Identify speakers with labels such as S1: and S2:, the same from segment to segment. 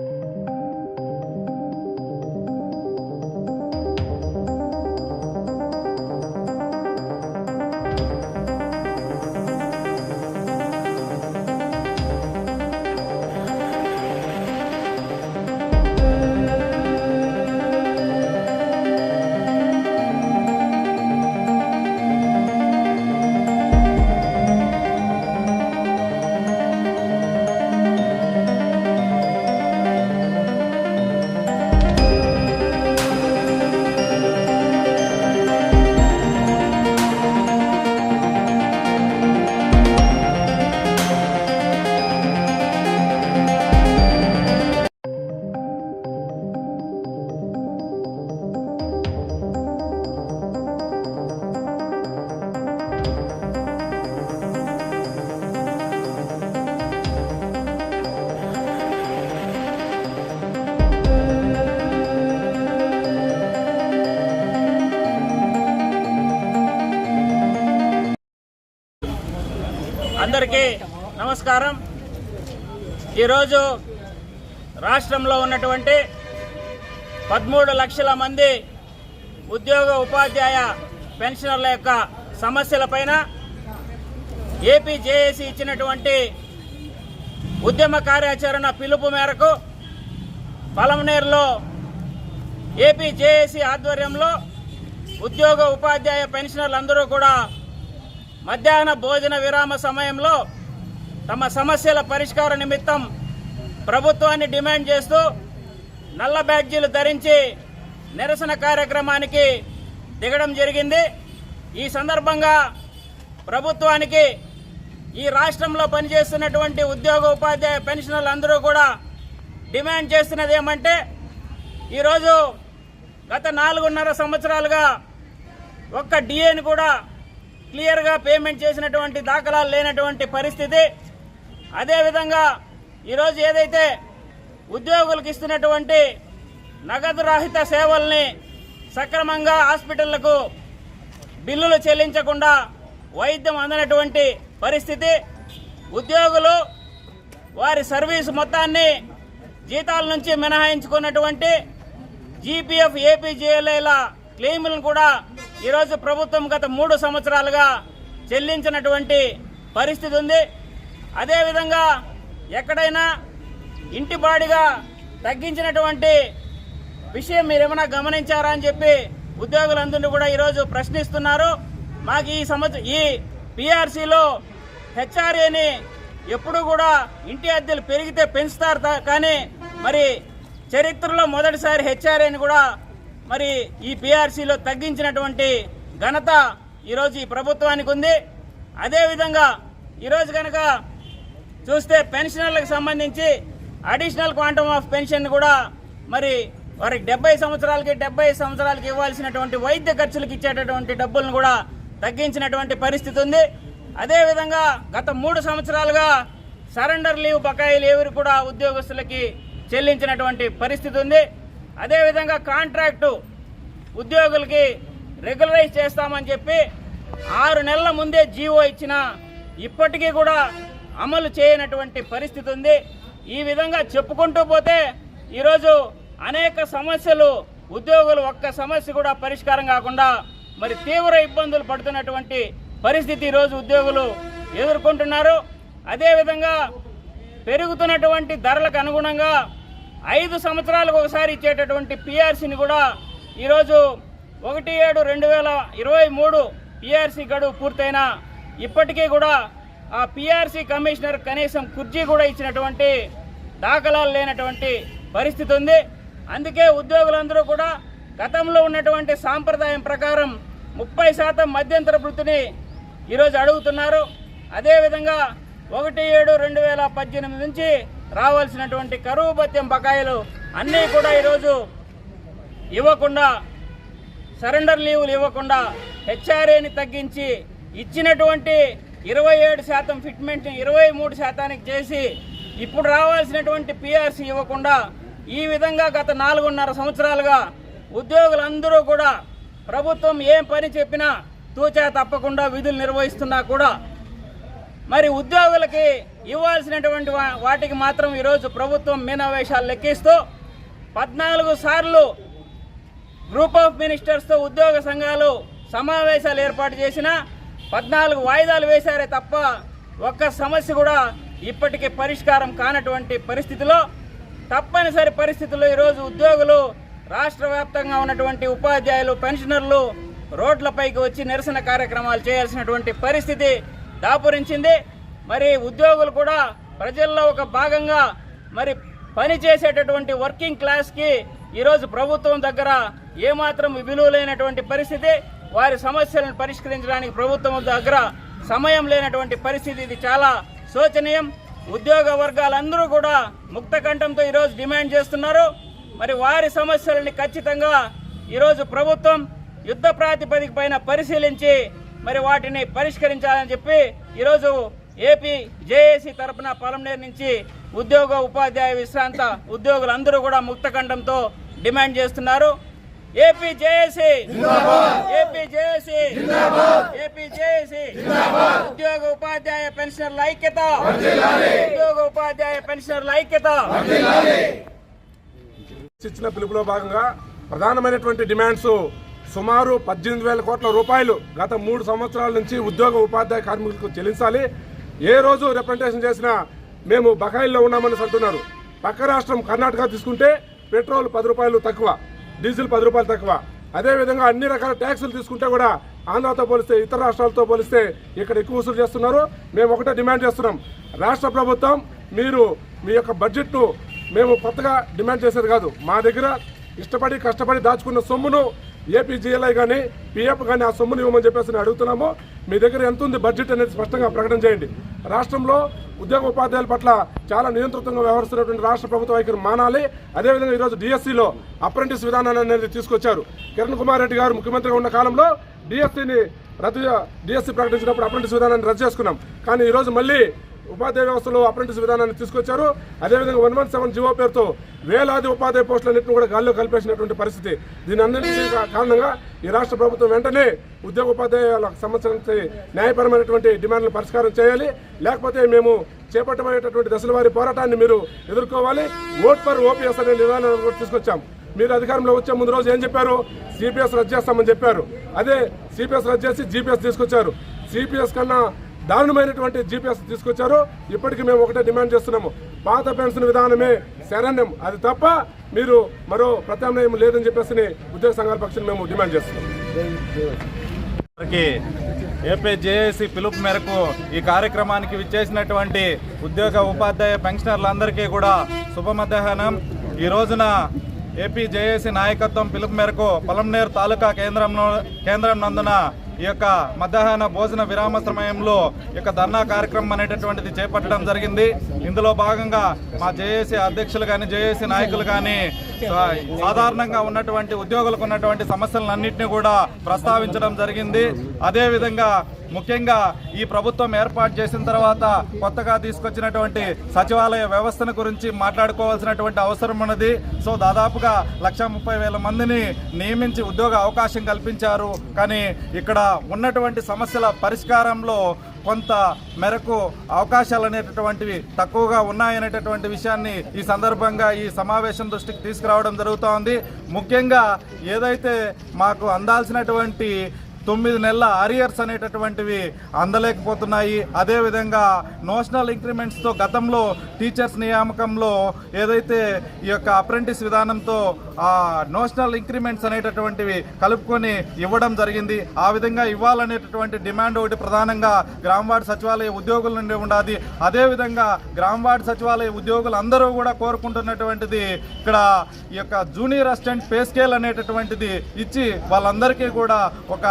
S1: అందరికీ నమస్కారం. ఈరోజు రాష్ట్రంలో ఉన్నటువంటి పదమూడు లక్షల మంది ఉద్యోగ ఉపాధ్యాయ పెన్షనర్ల యొక్క సమస్యలపైన ఏపీ జేఏసీ ఇచ్చినటువంటి ఉద్యమ కార్యాచరణ పిలుపు మేరకు పలమనేరులో ఏపీ జేఏసీ ఆధ్వర్యంలో ఉద్యోగ ఉపాధ్యాయ పెన్షనర్లందరూ కూడా మధ్యాహ్న భోజన విరామ సమయంలో తమ సమస్యల పరిష్కార నిమిత్తం ప్రభుత్వాన్ని డిమాండ్ చేస్తూ నల్ల బ్యాడ్జీలు ధరించి నిరసన కార్యక్రమానికి దిగడం జరిగింది. ఈ సందర్భంగా ప్రభుత్వానికి ఈ రాష్ట్రంలో పనిచేస్తున్నటువంటి ఉద్యోగ ఉపాధ్యాయ పెన్షనర్లు అందరూ కూడా డిమాండ్ చేస్తున్నది ఏమంటే ఈరోజు గత నాలుగున్నర సంవత్సరాలుగా ఒక్క డిఏని కూడా క్లియర్గా పేమెంట్ చేసినటువంటి దాఖలాలు లేనటువంటి పరిస్థితి. అదేవిధంగా ఈరోజు ఏదైతే ఉద్యోగులకు ఇస్తున్నటువంటి నగదు రహిత సేవల్ని సక్రమంగా హాస్పిటళ్ళకు బిల్లులు చెల్లించకుండా వైద్యం అందనటువంటి పరిస్థితి ఉద్యోగులు వారి సర్వీసు మొత్తాన్ని జీతాల నుంచి మినహాయించుకున్నటువంటి జీపీఎఫ్ ఏపీజేఎల్ఐల క్లెయిములను కూడా ఈరోజు ప్రభుత్వం గత మూడు సంవత్సరాలుగా చెల్లించినటువంటి పరిస్థితి ఉంది. అదేవిధంగా ఎక్కడైనా ఇంటి బాడిగా తగ్గించినటువంటి విషయం మీరు ఏమైనా గమనించారా అని చెప్పి ఉద్యోగులందరినీ కూడా ఈరోజు ప్రశ్నిస్తున్నారు. మాకు ఈ సంవత్సరం ఈ పిఆర్సీలో హెచ్ఆర్ఏని ఎప్పుడు కూడా ఇంటి అద్దెలు పెరిగితే పెంచుతారు కానీ మరి చరిత్రలో మొదటిసారి హెచ్ఆర్ఏని కూడా మరి ఈ పిఆర్సీలో తగ్గించినటువంటి ఘనత ఈరోజు ఈ ప్రభుత్వానికి ఉంది. అదేవిధంగా ఈరోజు కనుక చూస్తే పెన్షనర్లకు సంబంధించి అడిషనల్ క్వాంటమ్ ఆఫ్ పెన్షన్ కూడా మరి వారికి డెబ్బై సంవత్సరాలకి డెబ్బై సంవత్సరాలకి ఇవ్వాల్సినటువంటి వైద్య ఖర్చులకు ఇచ్చేటటువంటి డబ్బులను కూడా తగ్గించినటువంటి పరిస్థితి ఉంది. అదేవిధంగా గత మూడు సంవత్సరాలుగా సరెండర్ లీవ్ బకాయిలు ఎవరు కూడా ఉద్యోగస్తులకి చెల్లించినటువంటి పరిస్థితి ఉంది. అదేవిధంగా కాంట్రాక్టు ఉద్యోగులకి రెగ్యులరైజ్ చేస్తామని చెప్పి ఆరు నెలల ముందే జీవో ఇచ్చిన ఇప్పటికీ కూడా అమలు చేయనటువంటి పరిస్థితి ఉంది. ఈ విధంగా చెప్పుకుంటూ పోతే ఈరోజు అనేక సమస్యలు ఉద్యోగులు ఒక్క సమస్య కూడా పరిష్కారం కాకుండా మరి తీవ్ర ఇబ్బందులు పడుతున్నటువంటి పరిస్థితి ఈరోజు ఉద్యోగులు ఎదుర్కొంటున్నారు. అదేవిధంగా పెరుగుతున్నటువంటి ధరలకు అనుగుణంగా ఐదు సంవత్సరాలకు ఒకసారి ఇచ్చేటటువంటి పిఆర్సీని కూడా ఈరోజు ఒకటి ఏడు రెండు వేల ఇరవై మూడు పిఆర్సీ గడువు పూర్తయినా ఇప్పటికీ కూడా ఆ పిఆర్సీ కమిషనర్ కనీసం కుర్చీ కూడా ఇచ్చినటువంటి దాఖలాలు లేనటువంటి పరిస్థితి ఉంది. అందుకే ఉద్యోగులందరూ కూడా గతంలో ఉన్నటువంటి సాంప్రదాయం ప్రకారం ముప్పై శాతం మధ్యంతర వృత్తిని ఈరోజు అడుగుతున్నారు. అదేవిధంగా ఒకటి ఏడు రెండు వేల పద్దెనిమిది నుంచి రావాల్సినటువంటి కరువు భత్యం బకాయిలు అన్నీ కూడా ఈరోజు ఇవ్వకుండా సరెండర్ లీవులు ఇవ్వకుండా హెచ్ఆర్ఏని తగ్గించి ఇచ్చినటువంటి ఇరవై ఏడు శాతం ఫిట్మెంట్ ఇరవై మూడు శాతానికి చేసి ఇప్పుడు రావాల్సినటువంటి పిఆర్సీ ఇవ్వకుండా ఈ విధంగా గత నాలుగున్నర సంవత్సరాలుగా ఉద్యోగులందరూ కూడా ప్రభుత్వం ఏం పని చెప్పినా తూచా తప్పకుండా విధులు నిర్వహిస్తున్నా కూడా మరి ఉద్యోగులకి ఇవ్వాల్సినటువంటి వాటికి మాత్రం ఈరోజు ప్రభుత్వం మీనావేశాలు లెక్కిస్తూ పద్నాలుగు సార్లు గ్రూప్ ఆఫ్ మినిస్టర్స్తో ఉద్యోగ సంఘాలు సమావేశాలు ఏర్పాటు చేసినా పద్నాలుగు వాయిదాలు వేశారే తప్ప ఒక్క సమస్య కూడా ఇప్పటికే పరిష్కారం కానటువంటి పరిస్థితిలో తప్పనిసరి పరిస్థితుల్లో ఈరోజు ఉద్యోగులు రాష్ట్ర వ్యాప్తంగా ఉన్నటువంటి ఉపాధ్యాయులు పెన్షనర్లు రోడ్లపైకి వచ్చి నిరసన కార్యక్రమాలు చేయాల్సినటువంటి పరిస్థితి దాపురించింది. మరి ఉద్యోగులు కూడా ప్రజల్లో ఒక భాగంగా మరి పని చేసేటటువంటి వర్కింగ్ క్లాస్కి ఈరోజు ప్రభుత్వం దగ్గర ఏమాత్రం విలువ లేనటువంటి పరిస్థితి. వారి సమస్యలను పరిష్కరించడానికి ప్రభుత్వం దగ్గర సమయం లేనటువంటి పరిస్థితి ఇది చాలా శోచనీయం. ఉద్యోగ వర్గాలందరూ కూడా ముక్త కంఠంతో ఈరోజు డిమాండ్ చేస్తున్నారు. మరి వారి సమస్యలని ఖచ్చితంగా ఈరోజు ప్రభుత్వం యుద్ధ ప్రాతిపదిక పైన పరిశీలించి మరి వాటిని పరిష్కరించాలని చెప్పి ఈరోజు ఏపీ జేఏసీ తరపున పొలంనేరు నుంచి ఉద్యోగ ఉపాధ్యాయ విశ్రాంత ఉద్యోగులందరూ కూడా ముక్తకంఠంతో డిమాండ్ చేస్తున్నారు. AP JAC. AP JAC. AP JAC. ఉద్యోగ ఉపాధ్యాయ పెన్షనర్ల ఐక్యత. ఉద్యోగ ఉపాధ్యాయ పెన్షనర్ల ఐక్యత.
S2: ఇచ్చిన పిలుపులో భాగంగా ప్రధానమైనటువంటి డిమాండ్స్ సుమారు పద్దెనిమిది వేల కోట్ల రూపాయలు గత మూడు సంవత్సరాల నుంచి ఉద్యోగ ఉపాధ్యాయ కార్మికులకు చెల్లించాలి. ఏ రోజు రిప్రజెంటేషన్ చేసినా మేము బకాయిల్లో ఉన్నామని అంటున్నారు. పక్క రాష్ట్రం కర్ణాటక తీసుకుంటే పెట్రోల్ పది రూపాయలు తక్కువ. డీజిల్ పది రూపాయలు తక్కువ. అదేవిధంగా అన్ని రకాల ట్యాక్సులు తీసుకుంటే కూడా ఆంధ్రతో పోలిస్తే ఇతర రాష్ట్రాలతో పోలిస్తే ఇక్కడ ఎక్కువ వసూలు చేస్తున్నారు. మేము ఒకటే డిమాండ్ చేస్తున్నాం. రాష్ట్ర ప్రభుత్వం మీరు మీ యొక్క బడ్జెట్ను మేము కొత్తగా డిమాండ్ చేసేది కాదు. మా దగ్గర ఇష్టపడి కష్టపడి దాచుకున్న సొమ్మును ఏపీజీఎల్ఐ కానీ పిఎఫ్ కానీ ఆ సొమ్మును ఇవ్వమని చెప్పేసి అడుగుతున్నాము. మీ దగ్గర ఎంత ఉంది బడ్జెట్ అనేది స్పష్టంగా ప్రకటన చేయండి. రాష్ట్రంలో ఉద్యోగ ఉపాధ్యాయుల పట్ల చాలా నియంత్రితంగా వ్యవహరిస్తున్నటువంటి రాష్ట్ర ప్రభుత్వ వైఖరి మానాలి. అదేవిధంగా ఈరోజు డిఎస్సిలో అప్రెంటిస్ విధానాన్ని అనేది తీసుకొచ్చారు. కిరణ్ కుమార్ రెడ్డి గారు ముఖ్యమంత్రిగా ఉన్న కాలంలో డిఎస్సిని రద్దు డిఎస్సి ప్రకటించినప్పుడు అప్రెంటిస్ విధానాన్ని రద్దు చేసుకున్నాం. కానీ ఈరోజు మళ్ళీ ఉపాధ్యాయ వ్యవస్థలో అప్రెంటిస్ విధానాన్ని తీసుకొచ్చారు. అదేవిధంగా వన్ వన్ సెవెన్ జీవో పేరుతో వేలాది ఉపాధ్యాయ పోస్టులన్నింటిని కూడా గాల్లో కలిపేసినటువంటి పరిస్థితి. దీని అన్నింటి కారణంగా ఈ రాష్ట్ర ప్రభుత్వం వెంటనే ఉద్యోగ ఉపాధ్యాయులకు సంబంధించి న్యాయపరమైనటువంటి డిమాండ్లు పరిష్కారం చేయాలి. లేకపోతే మేము చేపట్టబోయేటటువంటి దశల వారి పోరాటాన్ని మీరు ఎదుర్కోవాలి. ఓట్ ఫర్ ఓపీఎస్ అనే నిదానాన్ని కూడా తీసుకొచ్చాం. మీరు అధికారంలో వచ్చే ముందు రోజు ఏం చెప్పారు? సిపిఎస్ రద్దు చేస్తామని చెప్పారు. అదే సిపిఎస్ రద్దు చేసి జీపీఎస్ తీసుకొచ్చారు. సిపిఎస్ కన్నా దారుణమైనటువంటి జీపీఎస్ తీసుకొచ్చారు. ఇప్పటికీ మేము ఒకటే డిమాండ్ చేస్తున్నాము. పాత పెన్షన్ విధానమే శరణ్యం. అది తప్ప మీరు మరో ప్రత్యామ్నాయం లేదని చెప్పేసి ఉద్యోగ సంఘాల పక్షాన్ని మేము డిమాండ్ చేస్తున్నాం.
S3: వారికి ఏపీ జేఏసీ పిలుపు మేరకు ఈ కార్యక్రమానికి విచ్చేసినటువంటి ఉద్యోగ ఉపాధ్యాయ పెన్షనర్లందరికీ కూడా శుభ మధ్యాహ్నం ఈ రోజున ఏపీ జేఏసీ నాయకత్వం పిలుపు మేరకు పొలంనేరు తాలూకా కేంద్రంలో కేంద్రం నందున ఈ యొక్క మధ్యాహ్న భోజన విరామ సమయంలో ఈ యొక్క ధర్నా కార్యక్రమం అనేటటువంటిది చేపట్టడం జరిగింది. ఇందులో భాగంగా మా జేఏసీ అధ్యక్షులు కానీ జేఏసీ నాయకులు కానీ సాధారణంగా ఉన్నటువంటి ఉద్యోగులకు ఉన్నటువంటి సమస్యలన్నింటినీ కూడా ప్రస్తావించడం జరిగింది. అదేవిధంగా ముఖ్యంగా ఈ ప్రభుత్వం ఏర్పాటు చేసిన తర్వాత కొత్తగా తీసుకొచ్చినటువంటి సచివాలయ వ్యవస్థను గురించి మాట్లాడుకోవాల్సినటువంటి అవసరం ఉన్నది. సో దాదాపుగా లక్ష ముప్పై వేల మందిని నియమించి ఉద్యోగ అవకాశం కల్పించారు. కానీ ఇక్కడ ఉన్నటువంటి సమస్యల పరిష్కారంలో కొంత మేరకు అవకాశాలు అనేటటువంటివి తక్కువగా ఉన్నాయనేటటువంటి విషయాన్ని ఈ సందర్భంగా ఈ సమావేశం దృష్టికి తీసుకురావడం జరుగుతోంది. ముఖ్యంగా ఏదైతే మాకు అందాల్సినటువంటి తొమ్మిది నెలల అరియర్స్ అనేటటువంటివి అందలేకపోతున్నాయి. అదేవిధంగా నోషనల్ ఇంక్రిమెంట్స్తో గతంలో టీచర్స్ నియామకంలో ఏదైతే ఈ యొక్క అప్రెంటిస్ విధానంతో ఆ నోషనల్ ఇంక్రిమెంట్స్ అనేటటువంటివి కలుపుకొని ఇవ్వడం జరిగింది. ఆ విధంగా ఇవ్వాలనేటటువంటి డిమాండ్ ఒకటి ప్రధానంగా గ్రామ వార్డు సచివాలయ ఉద్యోగుల నుండి ఉండాలి అదేవిధంగా గ్రామ వార్డు సచివాలయ ఉద్యోగులు అందరూ కూడా కోరుకుంటున్నటువంటిది ఇక్కడ ఈ యొక్క జూనియర్ అసిస్టెంట్ పే స్కేల్ అనేటటువంటిది ఇచ్చి వాళ్ళందరికీ కూడా ఒక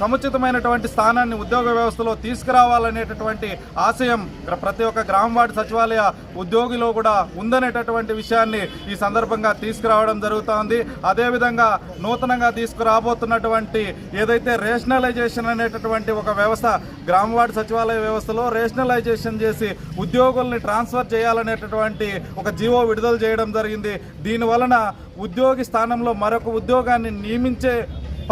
S3: సముచితమైనటువంటి స్థానాన్ని ఉద్యోగ వ్యవస్థలో తీసుకురావాలనేటటువంటి ఆశయం ప్రతి ఒక్క గ్రామ వార్డు సచివాలయ ఉద్యోగిలో కూడా ఉందనేటటువంటి విషయాన్ని ఈ సందర్భంగా తీసుకురావడం జరుగుతోంది. అదేవిధంగా నూతనంగా తీసుకురాబోతున్నటువంటి ఏదైతే రేషనలైజేషన్ అనేటటువంటి ఒక వ్యవస్థ గ్రామ వార్డు సచివాలయ వ్యవస్థలో రేషనలైజేషన్ చేసి ఉద్యోగుల్ని ట్రాన్స్ఫర్ చేయాలనేటటువంటి ఒక జీవో విడుదల చేయడం జరిగింది. దీనివలన ఉద్యోగి స్థానంలో మరొక ఉద్యోగాన్ని నియమించే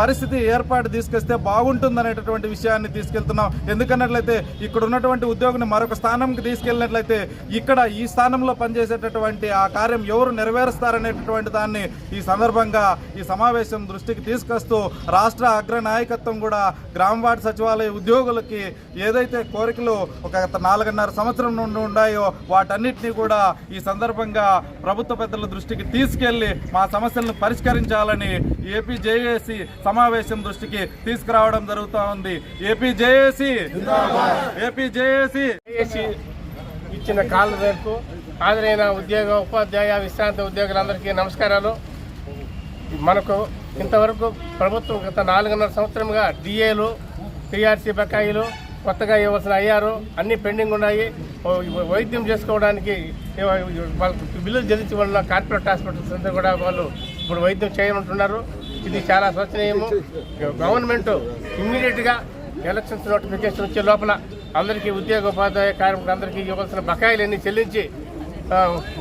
S3: పరిస్థితి ఏర్పాటు తీసుకొస్తే బాగుంటుందనేటటువంటి విషయాన్ని తీసుకెళ్తున్నాం. ఎందుకన్నట్లయితే ఇక్కడ ఉన్నటువంటి ఉద్యోగిని మరొక స్థానంకి తీసుకెళ్ళినట్లయితే ఇక్కడ ఈ స్థానంలో పనిచేసేటటువంటి ఆ కార్యం ఎవరు నెరవేరుస్తారనేటటువంటి దాన్ని ఈ సందర్భంగా ఈ సమావేశం దృష్టికి తీసుకొస్తూ రాష్ట్ర అగ్ర నాయకత్వం కూడా గ్రామ వార్డు సచివాలయ ఉద్యోగులకి ఏదైతే కోరికలు ఒక నాలుగున్నర సంవత్సరం నుండి ఉన్నాయో వాటన్నిటినీ కూడా ఈ సందర్భంగా ప్రభుత్వ పెద్దల దృష్టికి తీసుకెళ్ళి మా సమస్యలను పరిష్కరించాలని ఏపీ జేఏసీ సమావేశం దృష్టికి తీసుకురావడం జరుగుతూ ఉంది. AP JAC. AP JAC.
S4: ఇచ్చిన కాళ్ళ మేరకు హాజరైన ఉద్యోగ ఉపాధ్యాయ విశ్రాంతి ఉద్యోగులందరికీ నమస్కారాలు. మనకు ఇంతవరకు ప్రభుత్వం గత నాలుగున్నర సంవత్సరంగా డిఏలు టీఆర్సీ బకాయిలు కొత్తగా ఇవ్వాల్సిన అయ్యారు. అన్ని పెండింగ్ ఉన్నాయి. వైద్యం చేసుకోవడానికి వాళ్ళకి బిల్లులు చెల్లించి వల్ల కార్పొరేట్ హాస్పిటల్స్ అంతా కూడా వాళ్ళు ఇప్పుడు వైద్యం చేయమంటున్నారు. ఇది చాలా శోచనీయము గవర్నమెంట్ ఇమ్మీడియట్గా ఎలక్షన్స్ నోటిఫికేషన్ వచ్చే లోపల అందరికీ ఉద్యోగ ఉపాధ్యాయ కార్మికులందరికీ ఇవ్వాల్సిన బకాయిలన్నీ చెల్లించి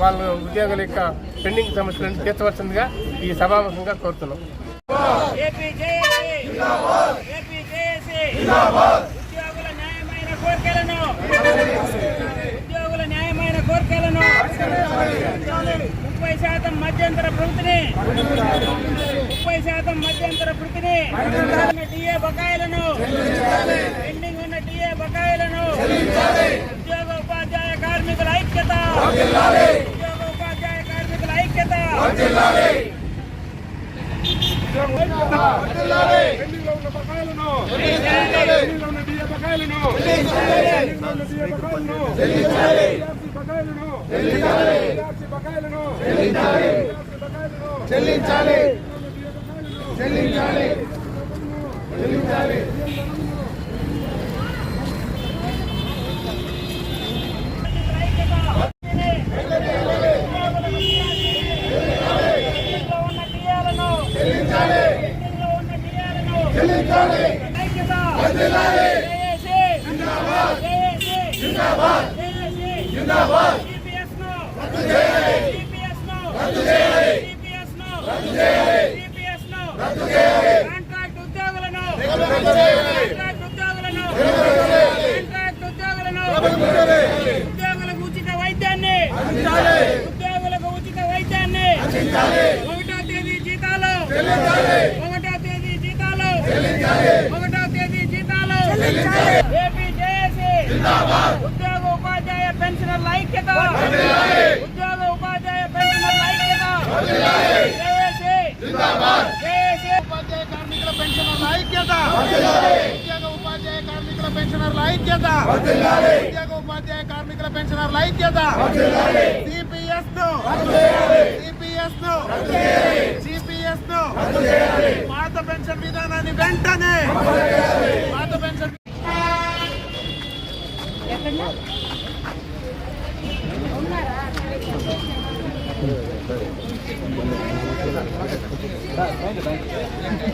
S4: వాళ్ళ ఉద్యోగుల యొక్క పెండింగ్ సమస్యలను తీర్చవలసిందిగా ఈ సభాముఖంగా కోరుతున్నాం.
S1: ఉద్యోగుల న్యాయమైన కోరికలను ముప్పై శాతం మధ్యంతర వృత్తిని ముప్పై శాతం మధ్యంతర వృత్తిని డిఏ బకాయిలను పెండింగ్ ఉన్న డిఏ బకాయిలను ఉద్యోగ ఉపాధ్యాయ కార్మికుల ఐక్యత. ఉద్యోగ ఉపాధ్యాయ కార్మికుల ఐక్యత.
S2: పెండింగ్లో చెల్లించాలి. చెల్లించాలి. చెల్లించాలి.
S1: కాంట్రాక్ట్ ఉద్యోగులను కాంట్రాక్ట్ ఉద్యోగులను కాంట్రాక్ట్ ఉద్యోగులను ఉద్యోగులకు ఉచిత వైద్యాన్ని ఉద్యోగులకు ఉచిత వైద్యాన్ని ఒకటో తేదీ జీతాలు ఒకటో తేదీ జీతాలు ఒకటో తేదీ జీతాలు ఏపీ జేఏసీ ఉద్యోగ ఉపాధ్యాయ పెన్షనర్ల ఐక్యత. ఉద్యోగ ఉపాధ్యాయ పెన్షనర్ల ఐక్యత.
S5: ఉపాధ్యాయ కార్మికుల పెన్షనర్ల ఐక్యత. ఉద్యోగ ఉపాధ్యాయ కార్మికుల పెన్షనర్ల ఐక్యత. ఉద్యోగ ఉపాధ్యాయ కార్మికుల పెన్షనర్ల ఐక్యత. సిపిఎస్ను సిపిఎస్ను సిపిఎస్ను పాత పెన్షన్ విధానాన్ని వెంటనే Danke, danke.